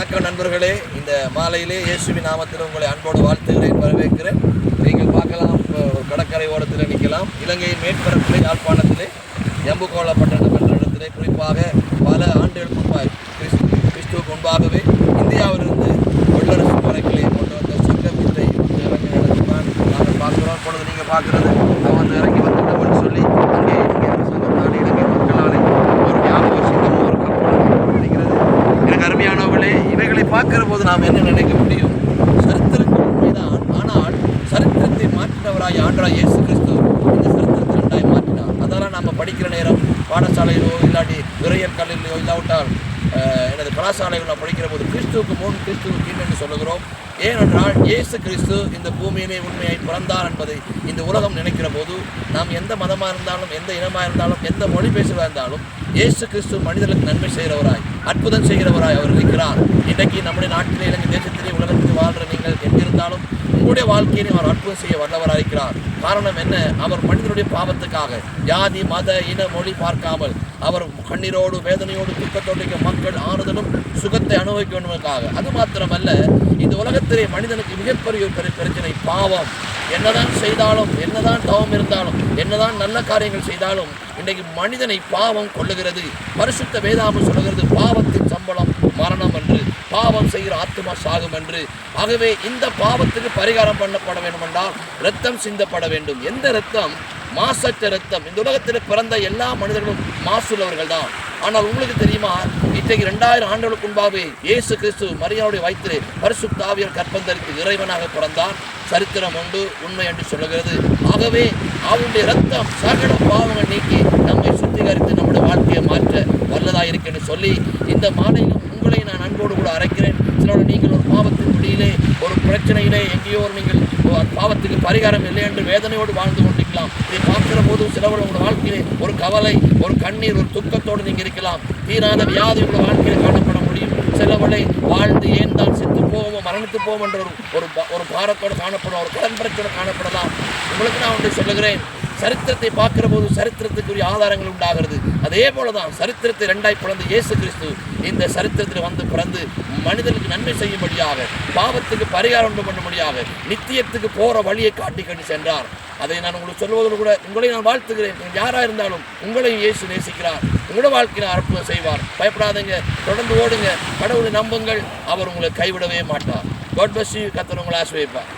வணக்கம் நண்பர்களே. இந்த மாலையிலே இயேசுவி நாமத்தில் உங்களை அன்போடு வாழ்த்துகிறேன் வரவேற்கிறேன். நீங்கள் பார்க்கலாம் இப்போ ஒரு கடற்கரை ஓரத்தில் நிற்கலாம். இலங்கையின் மேற்பரப்பிலே யாழ்ப்பாணத்திலே எம்புகோளப்பட்டினம் என்ற இடத்திலே குறிப்பாக பல ஆண்டுகளுக்கு முன்பாக கிறிஸ்து கிறிஸ்துவுக்கு முன்பாகவே இந்தியாவிலிருந்து வெள்ளரசு பறக்கிலே கொண்டு வந்த சங்கமீட்டை வந்து இறங்கி நடத்துவான் நாங்கள் பார்க்குறோம். பொழுது நீங்கள் பார்க்குறது அவன் இறங்கி இவைகளை போது நாம் என்ன நினைக்க முடியும்? சரித்திரங்கள் உண்மைதான் ஆனால் சரித்திரத்தை மாற்றினவராய் ஆண்டராய் இயேசு கிறிஸ்து இந்த சரித்திரத்தை ரெண்டாய் மாற்றினார். அதெல்லாம் நாம் படிக்கிற நேரம் பாடசாலையிலோ இல்லாட்டி விரையர் கல்லிலோ இல்லாவிட்டால் எனது கலாசாலைகளில் படிக்கிற போது கிறிஸ்துவுக்கு முன் கிறிஸ்துவுக்கு கீழ் என்று சொல்லுகிறோம். ஏனென்றால் இயேசு கிறிஸ்து இந்த பூமியிலே உண்மையை பிறந்தார் என்பதை இந்த உலகம் நினைக்கிற போது நாம் எந்த மதமாக இருந்தாலும் எந்த இனமாக இருந்தாலும் எந்த மொழி பேசுவதாக இருந்தாலும் இயேசு கிறிஸ்து மனிதர்களுக்கு நன்மை செய்கிறவராய் அற்புதம் செய்கிறவராய் அவர்களுக்கு இன்றைக்கு நம்முடைய நாட்டிலே இலங்கை தேசத்திலே உலகத்தில் வாழ்கிற நீங்கள் எங்கிருந்தாலும் உங்களுடைய வாழ்க்கையிலே அவர் அற்புதம் செய்ய வல்லவராய் இருக்கிறார். காரணம் என்ன? அவர் மனிதனுடைய பாவத்துக்காக ஜாதி மத இன மொழி பார்க்காமல் அவர் கண்ணீரோடு வேதனையோடு துக்கத்தோடு மக்கள் ஆறுதலும் சுகத்தை அனுபவிக்க வேண்டுமென்றாக அது மாத்திரமல்ல இந்த உலகத்திலே மனிதனுக்கு மிகப்பெரிய பிரச்சனை பாவம். என்னதான் செய்தாலும் என்னதான் தவம் இருந்தாலும் என்னதான் நல்ல காரியங்கள் செய்தாலும் இன்றைக்கு மனிதனை பாவம் கொள்ளுகிறது பரிசுத்த வேதாமல் சொல்லுகிறது பாவத்தின் சம்பளம் மரணம் என்று பாவம் செய்கிற ஆத்மா சாகும் என்று. ஆகவே இந்த பாவத்துக்கு பரிகாரம் பண்ணப்பட வேண்டும் என்றால் ரத்தம் சிந்தப்பட வேண்டும். எந்த ரத்தம் மாசற்ற ரத்தம் இந்த உலகத்தில் பிறந்த எல்லா மனிதர்களும் மாசுள்ளவர்கள் தான் ஆனால் உங்களுக்கு தெரியுமா இன்றைக்கு ரெண்டாயிரம் ஆண்டுகளுக்கு முன்பாகவே இயேசு கிறிஸ்து மரியாவுடைய வயிற்று பரிசுத்தாவியர் கற்பந்தரித்து இறைவனாக பிறந்தார். சரித்திரம் உண்டு உண்மை என்று சொல்லுகிறது. ஆகவே அவனுடைய ரத்தம் சகல பாவங்கள் நீக்கி நம்மை சுத்திகரித்து நம்முடைய வாழ்க்கையை மாற்ற வல்லதாக என்று சொல்லி இந்த மாலையிலும் உங்களை நான் அன்போடு கூட அரைக்கிறேன் சிலோட நீங்கள் ஒரு பாவத்தின் பிடியிலே ஒரு பிரச்சனையிலே எங்கேயோ ஒரு நீங்கள் ஒரு பாவத்துக்கு பரிகாரம் இல்லை என்று வேதனையோடு வாழ்ந்து கொண்டிருக்கலாம். இதை பார்க்கிற போது சிலவர் உங்கள் வாழ்க்கையிலே ஒரு கவலை ஒரு கண்ணீர் ஒரு துக்கத்தோடு நீங்கள் இருக்கலாம். தீராத வியாதி உங்கள் வாழ்க்கையில் காணப்பட முடியும். சிலவளை வாழ்ந்து ஏன் தான் சித்த போவோம் போவோம் என்ற ஒரு ஒரு ஒரு பாரத்தோடு காணப்படும் ஒரு கடன் பிரச்சனை காணப்படலாம். உங்களுக்கு நான் ஒன்று சொல்லுகிறேன். சரித்திரத்தை பார்க்கிற போது சரித்திரத்துக்குரிய ஆதாரங்கள் உண்டாகிறது. அதே போலதான் சரித்திரத்தை ரெண்டாய் பிறந்து இயேசு கிறிஸ்து இந்த சரித்திரத்தில் வந்து பிறந்து மனிதனுக்கு நன்மை செய்யும்படியாக பாவத்துக்கு பரிகாரம் உண்டு பண்ணும்படியாக நித்தியத்துக்கு போகிற வழியை காட்டி கண்டு சென்றார். அதை நான் உங்களுக்கு சொல்வதோடு கூட உங்களை நான் வாழ்த்துகிறேன். நீங்கள் யாராக இருந்தாலும் உங்களையும் இயேசு நேசிக்கிறார். உங்களோட வாழ்க்கையில் அற்புதம் செய்வார். பயப்படாதீங்க. தொடர்ந்து ஓடுங்க. கடவுளை நம்புங்கள். அவர் உங்களை கைவிடவே மாட்டார். காட் பஸ் கத்தர் உங்களை ஆசிரியப்பார்